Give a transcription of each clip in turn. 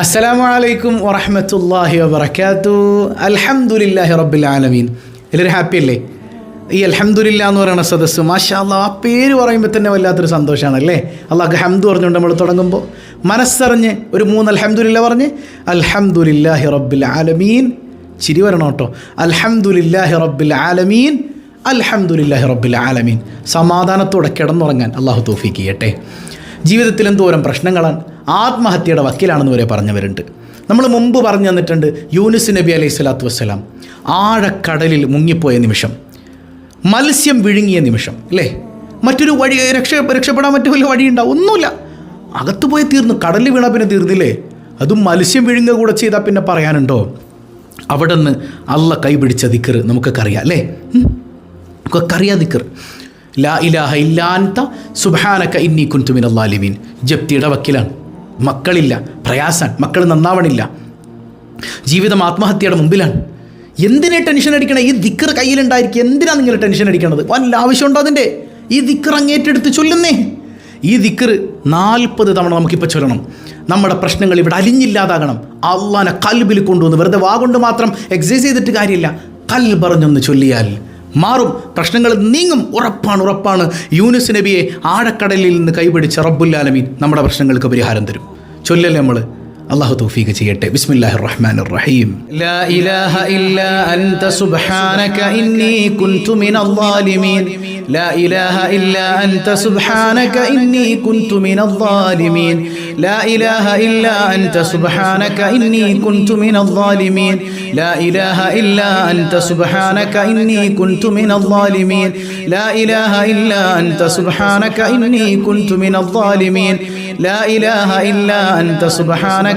അസ്സലാമു അലൈക്കും വറഹമത്തല്ലാഹി വബർക്കാത്തു അൽഹംദുലില്ലാഹി റബ്ബിൽ ആലമീൻ. എല്ലാവരും ഹാപ്പി അല്ലേ? ഈ അലഹമുല്ല എന്ന് പറയുന്ന സദസ്സ് മാഷാ അല്ലാ ആ പേര് പറയുമ്പോൾ തന്നെ വല്ലാത്തൊരു സന്തോഷമാണ് അല്ലേ അള്ളാഹ് ഹംദു പറഞ്ഞുകൊണ്ട് നമ്മൾ തുടങ്ങുമ്പോൾ മനസ്സറിഞ്ഞ് ഒരു മൂന്ന് അലഹമുല്ല പറഞ്ഞ് അൽഹംദുലില്ലാഹി റബ്ബിൽ ആലമീൻ. ചിരി വരണം കേട്ടോ. അൽഹംദുലില്ലാഹി റബ്ബിൽ ആലമീൻ. അൽഹംദുലില്ലാഹി റബ്ബിൽ ആലമീൻ. സമാധാനത്തോടെ കിടന്നുറങ്ങാൻ അള്ളാഹു തോഫിക്ക് ചെയ്യട്ടെ. ജീവിതത്തിൽ എന്തോരം പ്രശ്നങ്ങളാണ്. ആത്മഹത്യയുടെ വക്കീലാണെന്ന് വരെ പറഞ്ഞവരുണ്ട്. നമ്മൾ മുമ്പ് പറഞ്ഞു തന്നിട്ടുണ്ട് യൂനുസ് നബി അലൈഹി സ്വലാത്തു വസ്സലാം. ആഴക്കടലിൽ മുങ്ങിപ്പോയ നിമിഷം മത്സ്യം വിഴുങ്ങിയ നിമിഷം അല്ലേ? മറ്റൊരു വഴി രക്ഷ രക്ഷപ്പെടാൻ മറ്റു വലിയ വഴിയുണ്ടാവും? ഒന്നുമില്ല. അകത്ത് പോയി തീർന്നു കടലിൽ വീണാൽ പിന്നെ തീർന്നില്ലേ? അതും മത്സ്യം വിഴുങ്ങുക കൂടെ ചെയ്താൽ പിന്നെ പറയാനുണ്ടോ? അവിടെ നിന്ന് അള്ള കൈപിടിച്ച ദിക്കർ നമുക്കൊക്കെ അറിയാം അല്ലേ. നമുക്കൊക്കെ അറിയാം ദിക്കർ ലാ ഇലാഹ ഇല്ലാത്ത സുബാനക്ക ഇന്നി കുൻതുമിൻ അള്ളാലിമീൻ ജപ്തിയുടെ വക്കിലാണ്. മക്കളില്ല പ്രയാസാണ് മക്കൾ നന്നാവണില്ല. ജീവിതം ആത്മഹത്യയുടെ മുമ്പിലാണ്. എന്തിനെ ടെൻഷൻ അടിക്കണേ? ഈ ദിക്കർ കയ്യിലുണ്ടായിരിക്കും. എന്തിനാണ് നിങ്ങൾ ടെൻഷൻ അടിക്കണത്? വല്ല ആവശ്യമുണ്ടോ അതിന്റെ? ഈ ദിക്കർ അങ്ങേറ്റെടുത്ത് ചൊല്ലുന്നേ. ഈ ദിക്കർ നാൽപ്പത് തവണ നമുക്കിപ്പോൾ ചൊല്ലണം. നമ്മുടെ പ്രശ്നങ്ങൾ ഇവിടെ അലിഞ്ഞില്ലാതാകണം. അള്ളാനെ കൽബിൽ കൊണ്ടുവന്ന് വെറുതെ വാ കൊണ്ട് മാത്രം എക്സസൈസ് ചെയ്തിട്ട് കാര്യമില്ല. കൽ പറഞ്ഞൊന്ന് ചൊല്ലിയാൽ മാറും. പ്രശ്നങ്ങൾ നീങ്ങും. ഉറപ്പാണ് ഉറപ്പാണ്. യൂനുസ് നബിയെ ആഴക്കടലിൽ നിന്ന് കൈപിടിച്ച റബ്ബുല്ലാലമീൻ നമ്മുടെ പ്രശ്നങ്ങൾക്ക് പരിഹാരം തരും. ചൊല്ലല്ലേ നമ്മൾ അള്ളാഹു തൗഫീഖ് ചെയ്യട്ടെ ബിസ്മില്ലാഹിർ റഹ്മാനിർ റഹീം ലാ ഇലാഹ ഇല്ലാ അൻത സുബ്ഹാനക ഇന്നി കുൻതു മിനൽ ളാലിമീൻ ലാ ഇലാഹ ഇല്ലാ അൻത സുബ്ഹാനക ഇന്നി കുൻതു മിനൽ ളാലിമീൻ ലാ ഇലാഹ ഇല്ലാ അൻത സുബ്ഹാനക ഇന്നി കുൻതു മിനൽ ളാലിമീൻ ലാ ഇലാഹ ഇല്ലാ അൻത സുബ്ഹാനക ഇന്നി കുൻതു മിനൽ ളാലിമീൻ ലാ ഇലാഹ ഇല്ലാ അൻത സുബ്ഹാനക ഇന്നി കുൻതു മിനൽ ളാലിമീൻ لا إله إلا أنت سبحانك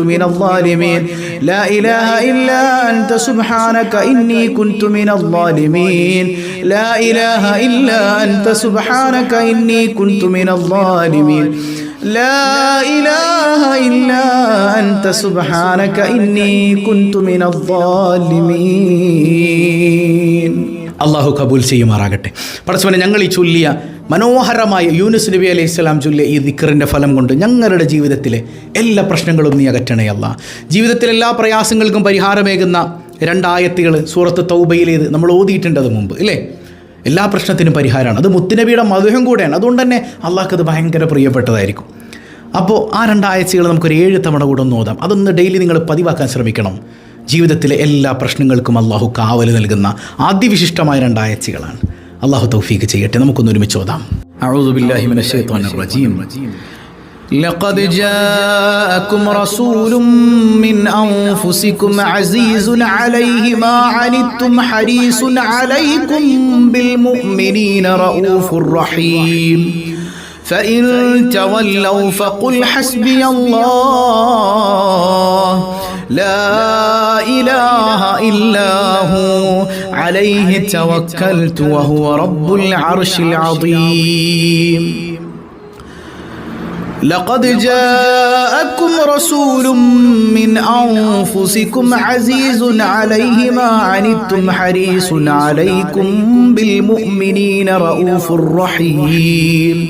من الظالمين لا إله إلا أنت سبحانك إني كنت من الظالمين لا إله إلا أنت سبحانك إني كنت من الظالمين لا إله إلا أنت سبحانك إني كنت من الظالمين അള്ളാഹു കബൂൽ ചെയ്യുമാറാകട്ടെ പടച്ചവനെ ഞങ്ങൾ ഈ ചൊല്ലിയ മനോഹരമായ യൂനുസ് നബി അലൈഹി സ്വലാം ചൊല്ലിയ ഈ ദിക്കറിന്റെ ഫലം കൊണ്ട് ഞങ്ങളുടെ ജീവിതത്തിലെ എല്ലാ പ്രശ്നങ്ങളും നീ അകറ്റണേ അല്ല. ജീവിതത്തിലെ എല്ലാ പ്രയാസങ്ങൾക്കും പരിഹാരമേകുന്ന രണ്ടായത്തുകൾ സൂറത്ത് തൗബയിലേത് നമ്മൾ ഓതിയിട്ടുണ്ട് അത് മുമ്പ് ഇല്ലേ? എല്ലാ പ്രശ്നത്തിനും പരിഹാരമാണ്. അത് മുത്തുനബിയുടെ മധുരം കൂടെയാണ്. അതുകൊണ്ട് തന്നെ അള്ളാഹ്ക്ക് അത് ഭയങ്കര പ്രിയപ്പെട്ടതായിരിക്കും. അപ്പോൾ ആ രണ്ടാഴ്ചകൾ നമുക്കൊരു ഏഴ് തവണ കൂടെ ഒന്ന് ഓതാം. അതൊന്ന് ഡെയിലി നിങ്ങൾ പതിവാക്കാൻ ശ്രമിക്കണം. ജീവിതത്തിലെ എല്ലാ പ്രശ്നങ്ങൾക്കും അള്ളാഹു കാവൽ നൽകുന്ന അതിവിശിഷ്ടമായ രണ്ടാഴ്ചകളാണ് അള്ളാഹു തൗഫീക്ക് ചെയ്യട്ടെ നമുക്കൊന്ന് ഒരുമിച്ച് ഓതാം أعوذ بالله من الشيطان الرجيم لقد جاءكم رسول من أنفسكم عزيز عليه ما عنتم حريص عليكم بالمؤمنين رؤوف رحيم فإن تولوا فقل حسبي الله لا إله إلا هو عليه توكلت وهو رب العرش العظيم. لقد جاءكم رسول من أنفسكم عزيز عليه ما عنتم حريص عليكم بالمؤمنين رؤوف رحيم.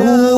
Oh.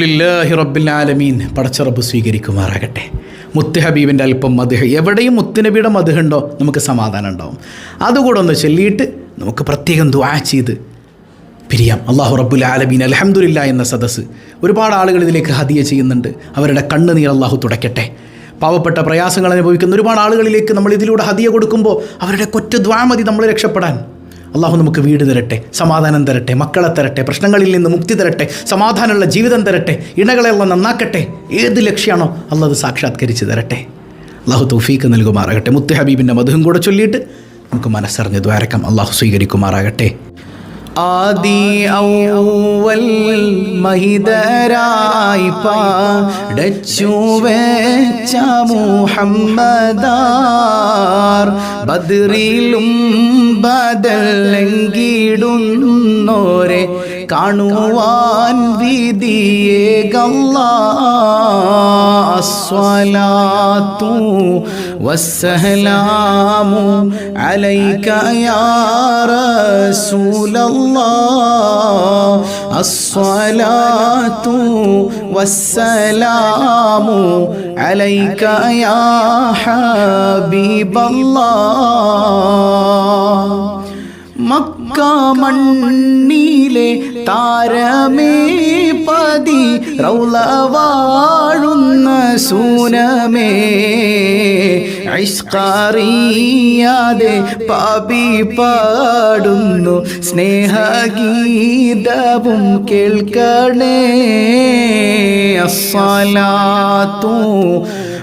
അലഹമുല്ലാഹി റബ്ബിൽ ആലമീൻ. പടച്ചറബ് സ്വീകരിക്കുമാറാകട്ടെ. മുത്തുഹബീബിന്റെ അല്പം മധുഹ. എവിടെയും മുത്തുനബിയുടെ മധുഹുണ്ടോ നമുക്ക് സമാധാനം ഉണ്ടാവും. അതുകൂടെ ഒന്ന് ചൊല്ലിയിട്ട് നമുക്ക് പ്രത്യേകം ദ്വാ ചെയ്ത് പിരിയാം. അള്ളാഹു റബ്ബുൽ ആലമീൻ അലഹമുല്ല എന്ന സദസ്സ്. ഒരുപാട് ആളുകൾ ഇതിലേക്ക് ഹദിയ ചെയ്യുന്നുണ്ട്. അവരുടെ കണ്ണുനീർ അള്ളാഹു തുടയ്ക്കട്ടെ പാവപ്പെട്ട പ്രയാസങ്ങൾ അനുഭവിക്കുന്ന ഒരുപാട് ആളുകളിലേക്ക് നമ്മൾ ഇതിലൂടെ ഹദിയ കൊടുക്കുമ്പോൾ അവരുടെ കൊറ്റ ദ്വാമതി നമ്മൾ രക്ഷപ്പെടാൻ. അള്ളാഹു നമുക്ക് വീട് തരട്ടെ സമാധാനം തരട്ടെ മക്കളെ തരട്ടെ പ്രശ്നങ്ങളിൽ നിന്ന് മുക്തി തരട്ടെ സമാധാനമുള്ള ജീവിതം തരട്ടെ ഇണകളെല്ലാം നന്നാക്കട്ടെ ഏത് ലക്ഷ്യമാണോ അള്ളാഹ് അത് സാക്ഷാത്കരിച്ച് തരട്ടെ. അള്ളാഹു തൗഫീക്ക് നൽകുമാറാകട്ടെ. മുത്ത് ഹബീബിന്റെ മധുവും കൂടെ ചൊല്ലിയിട്ട് നമുക്ക് മനസ്സറിഞ്ഞ് ദ്വാരക്കം അള്ളാഹു സ്വീകരിക്കുമാറാകട്ടെ. ആദി ഔവൽ മഹിതരായി പാടച്ചു വെച്ച മുഹമ്മദാർ. ബദൽ ബദലങ്കിടുന്നോരെ കാണുവാൻ വിധിയേകല്ലാസ്വലാത്തു വസ്സലാമു അലൈക യാ റസൂലല്ലാഹ് അസ്സലാത്തു വസ്സലാമു അലൈക യാ ഹബീബല്ലാഹ് മക്ക മണ്ണിലെ താരമേ പതി റൗല വാഴുന്ന സൂനമേ. ഐഷ്കാറിയാതെ പാപി പാടുന്നു സ്നേഹഗീതവും കേൾക്കണേ. അസ്സലാത്തു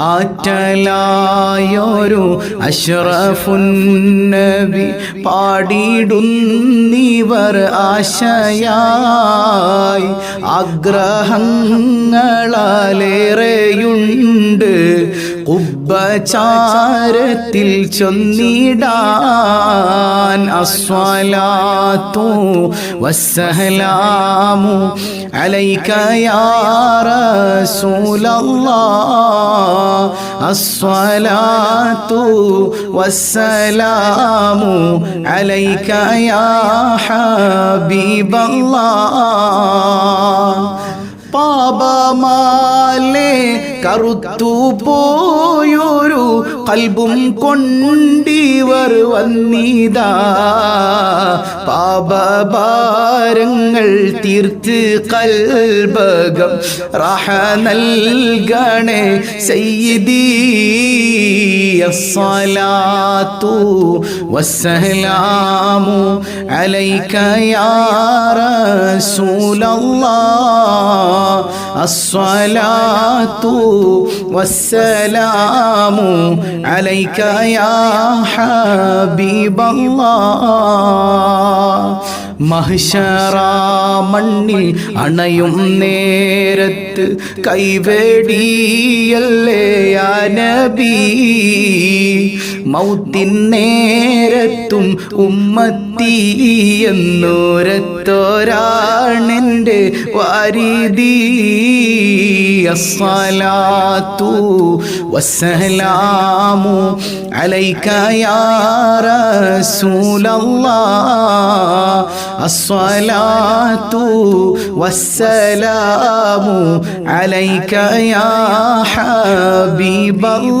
ആറ്റലായൊരു അഷ്റഫുന്നബി പാടിയിടുന്നിവർ ആശയായി. ആഗ്രഹങ്ങളേറെയുണ്ട് കുബ്ബചാരത്തിൽ ചൊന്നിടാൻ അസ്വലാത്തു വസ്സലാമു അലൈക യാ റസൂലല്ലാഹ് അസ്സലാത്തു വസ്സലാമു അലൈക യാ ഹബീബല്ലാഹ് പാപമാലേ കറുത്തു പോയൊരു കൽബും കൊണ്ടിവർ വന്നിതാ പാപഭാരങ്ങൾ തീർത്ത് കൽബകം റഹ നൽകണേ സയ്യിദീ الصلاة والسلام عليك يا رسول الله അസ്വലാത്തു വസ്സലാമു അലൈക യാ ഹബീബല്ലാഹ്. അണയും നേരത്ത് കൈവേടിയല്ലേ നബീ. മൗത്തിൻ നേരത്തും ഉമ്മത്തി എന്നോരത്തോരാണെന്റെ വാരിതി അസ്സലാത്തു വസ്സലാമു അലൈക യാ റസൂലല്ലാഹ്. അസ്സലാത്തു വസ്സലാമു അലൈക യാ ഹബീബല്ലാഹ്.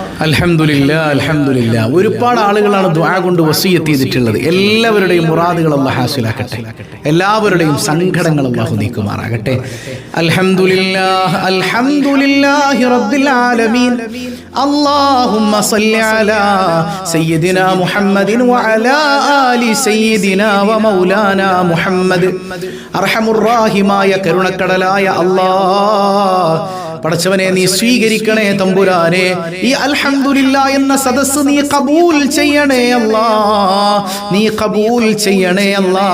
അലഹമുല്ല അലഹമുല്ല ഒരുപാട് ആളുകളാണ് ദ്വാ കൊണ്ട് വസീയത്ത് ചെയ്തിട്ടുള്ളത്. എല്ലാവരുടെയും മുറാദുകൾ അള്ളാഹ് ഹാസിലാക്കട്ടെ. എല്ലാവരുടെയും സങ്കടങ്ങളും അള്ളാഹു നീക്കുമാറാകട്ടെ. അലഹമുല്ല കരുണക്കടലായ അല്ലാഹ്. പടച്ചവനെ നീ സ്വീകരിക്കണേ തമ്പുരാനെ. ഈ അൽഹംദുലില്ല എന്ന സദസ് നീ കബൂൽ ചെയ്യണേ അല്ലാ. നീ കബൂൽ ചെയ്യണേ അല്ലാ.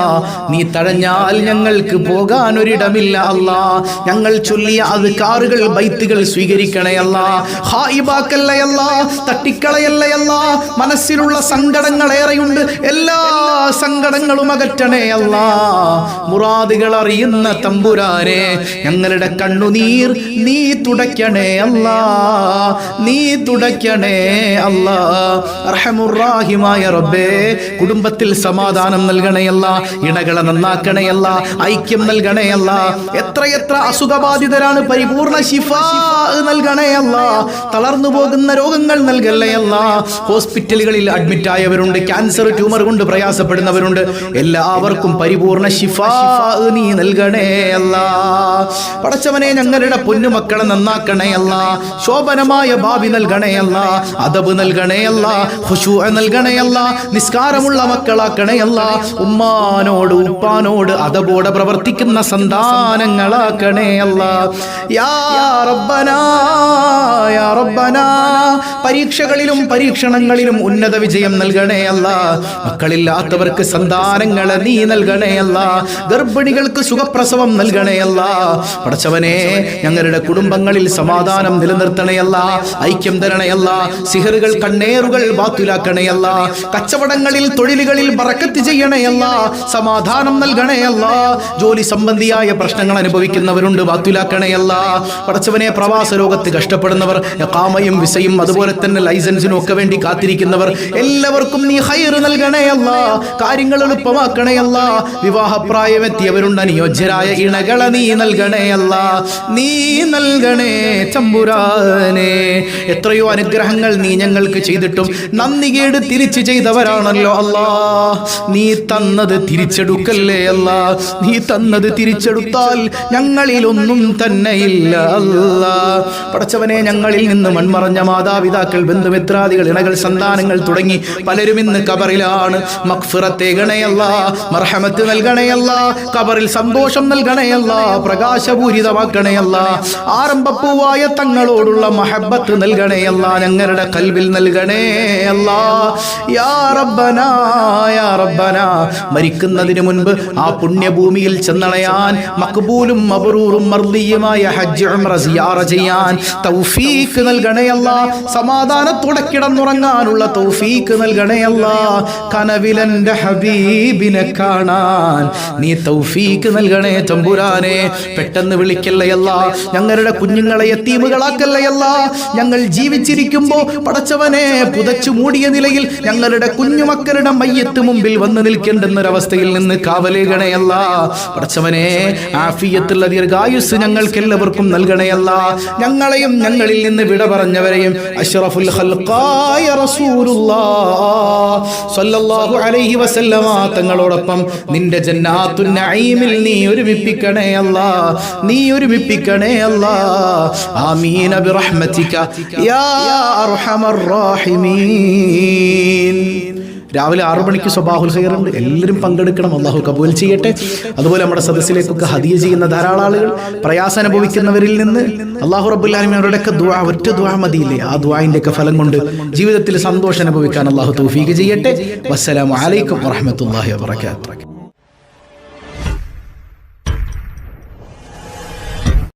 നീ തഴഞ്ഞാൽ ഞങ്ങൾക്ക് പോകാൻ ഒരിടമില്ല അല്ലാ. ഞങ്ങൾ ചൊല്ലിയ അത് കാറുകൾ ബൈത്തുകൾ സ്വീകരിക്കണേ അല്ലാ. ഹായിബാക്കല്ലയല്ല തട്ടിക്കളയല്ലയല്ല മനസ്സിലുള്ള സങ്കടങ്ങൾ ഏറെയുണ്ട് എല്ലാ സങ്കടങ്ങളും അകറ്റണേ അല്ല. മുറാദുകൾ അറിയുന്ന തമ്പുരാനെ ഞങ്ങളുടെ കണ്ണുനീർ നീ തുടയ്ക്കണേ അല്ലാ നീ തുടയ്ക്കണേ അല്ലാ. റബ്ബേ കുടുംബത്തിൽ സമാധാനം നൽകണയല്ല ഇണകളെ നന്നാക്കണയല്ല ഐക്യം നൽകണയല്ല എത്രയെത്ര അസുഖബാധിതരാണ് പരിപൂർണ ശിഫ നൽകണയല്ല തളർന്നു പോകുന്ന രോഗങ്ങൾ നൽകല്ലയല്ല ഹോസ്പിറ്റലുകളിൽ അഡ്മിറ്റ് ആയവരുണ്ട് ക്യാൻസർ ട്യൂമർ കൊണ്ട് പ്രയാസപ്പെടുന്നവരുണ്ട്. എല്ലാവർക്കും പരിപൂർണ ശിഫ നീ നൽകണേ അല്ല. പടച്ചവനെ ഞങ്ങളുടെ പൊന്നുമക്കളെ നന്നാക്കണേ അല്ല. ശോഭനമായ ഭാവി നൽകണേ അല്ല. അതബ് നൽകണേ അല്ല. ഹുഷു നൽകണേ അല്ല. നിസ്കാരമുള്ള മക്കളാക്കണേ അല്ല. ഉമ്മാനോട് ഉപ്പാനോട് അതബോടെ പ്രവർത്തിക്കുന്ന സന്താനങ്ങളാക്കണേ അല്ല. യാ യാ പരീക്ഷകളിലും പരീക്ഷണങ്ങളിലും ഉന്നത വിജയം നൽകണേ അല്ല. മക്കളില്ലാത്തവർക്ക് സന്താനങ്ങളെ നീ നൽകണേ അല്ല. ഗർഭിണികൾക്ക് സുഖപ്രസവം നൽകണേ അല്ല. പടച്ചവനെ ഞങ്ങളുടെ കുടുംബങ്ങളിൽ സമാധാനം നിലനിർത്തണയല്ല ഐക്യം തരണയല്ല സിഹറുകൾ കണ്ണേറുകൾ ബാത്തുലാക്കണയല്ല കച്ചവടങ്ങളിൽ തൊഴിലുകളിൽ ബറക്കത്ത് ചെയ്യണയല്ല സമാധാനം നൽകണയല്ല ജോലി സംബന്ധിയായ പ്രശ്നങ്ങൾ അനുഭവിക്കുന്നവരുണ്ട് ബാത്തുലാക്കണയല്ല. പടച്ചവനെ പ്രവാസ ലോകത്ത് കഷ്ടപ്പെടുന്നവർ കാമയും വിസയും അതുപോലെ തന്നെ ലൈസൻസിനും ഒക്കെ വേണ്ടി കാത്തിരിക്കുന്നവർ എല്ലാവർക്കും നീ ഹൈർ നൽകണയല്ല കാര്യങ്ങൾ എളുപ്പമാക്കണയല്ല വിവാഹപ്രായമെത്തിയവരുണ്ട് അനുയോജ്യരായ ഇണകളെ നീ നൽകണയല്ല നീ നൽകണേ ചമ്പുരാനെ. എത്രയോ അനുഗ്രഹങ്ങൾ നീ ഞങ്ങൾക്ക് ചെയ്തിട്ടും നന്ദി കേട് തിരിച്ചു ചെയ്തവരാണല്ലോ അല്ലാ. നീ തന്നത് തിരിച്ചെടുക്കല്ലേ അല്ല. നീ തന്നത് തിരിച്ചെടുത്താൽ ഞങ്ങളിലൊന്നും ഇല്ല അല്ല. പടച്ചവനെ ഞങ്ങളിൽ നിന്ന് മൺമറഞ്ഞ മാതാപിതാക്കൾ ബന്ധുമിത്രാദികൾ ഇണകൾ സന്താനങ്ങൾ തുടങ്ങി പലരും ഇന്ന് കബറിലാണ് മക്ഫിറത്തേകണയല്ല മർഹമത്ത് നൽകണയല്ല കബറിൽ സന്തോഷം നൽകണയല്ല പ്രകാശപൂരിതമാക്കണയല്ല. ആരംഭപ്പൂവായ തങ്ങളോടുള്ള മഹബത്ത് നൽകണേ അല്ല ഞങ്ങളുടെ കൽവിൽ നൽകണേയല്ല യാ റബ്ബന യാ റബ്ബന. മരിക്കുന്നതിന് മുൻപ് ആ പുണ്യഭൂമിയിൽ ചെന്നണയാൻ മക്ബൂലും മബറൂറും മർദിയുമായ ഹജ്ജ് ഉംറ സിയാറ ചെയ്യാൻ തൗഫീക്ക് നൽകണയല്ല സമാധാനത്തോടെ കിടന്നുറങ്ങാനുള്ള തൗഫീക്ക് നൽകണയല്ല കനവിലന്റെ ഹബീബിനെ കാണാൻ നീ തൗഫീക്ക് നൽകണേ തമ്പുരാനെ. പെട്ടെന്ന് വിളിക്കല്ലയല്ല ഞങ്ങളുടെ കുഞ്ഞുങ്ങളെ എത്തീമുകളാക്കല്ലയല്ല ഞങ്ങൾ ജീവിച്ചിരിക്കുമ്പോ പടച്ചവനെ പുതച്ചു മൂടിയ നിലയിൽ ഞങ്ങളുടെ കുഞ്ഞുമക്കളുടെ മയ്യത്ത് മുമ്പിൽ വന്ന് നിൽക്കേണ്ടെന്നൊരവസ്ഥയിൽ നിന്ന് കാവലേകണയല്ല പടച്ചവനെ ആഫിയത്തുള്ള ദീർഘായുസ് ഞങ്ങൾക്ക് എല്ലാവർക്കും നൽകണയല്ല ഞങ്ങളെയും ഞങ്ങളിൽ നിന്ന് വിട പറഞ്ഞവരെയും അഷ്റഫുൽ ഖൽഖായ അലൈഹി തങ്ങളോടൊപ്പം നിന്റെ ജന്നാത്തു നഈമിൽ നീ ഒരുമിപ്പിക്കണേ അല്ലാ. നീ ഒരുമിപ്പിക്കണേ അല്ലാ. ആമീന برحمتك يا أرحم الراحمين രാവിലെ ആറു മണിക്ക് സ്വബാഹുൽ ഉണ്ട് എല്ലാവരും പങ്കെടുക്കണം. അള്ളാഹു കബൂൽ ചെയ്യട്ടെ. അതുപോലെ നമ്മുടെ സദസ്സിലേക്കൊക്കെ ഹദിയ ചെയ്യുന്ന ധാരാളം ആളുകൾ പ്രയാസം അനുഭവിക്കുന്നവരിൽ നിന്ന് അള്ളാഹു റബ്ബുല്ലാലും അവരുടെയൊക്കെ ദ്വാ ഒറ്റ ദ്വാ മതിയില്ലേ? ആ ദ്വാന്റെ ഒക്കെ ഫലം കൊണ്ട് ജീവിതത്തിൽ സന്തോഷം അനുഭവിക്കാൻ അള്ളാഹു തൗഫീഖ് ചെയ്യട്ടെ. വസ്സലാം അലൈക്കും വറഹമത്തല്ലാഹി വാബർക്കാത്തു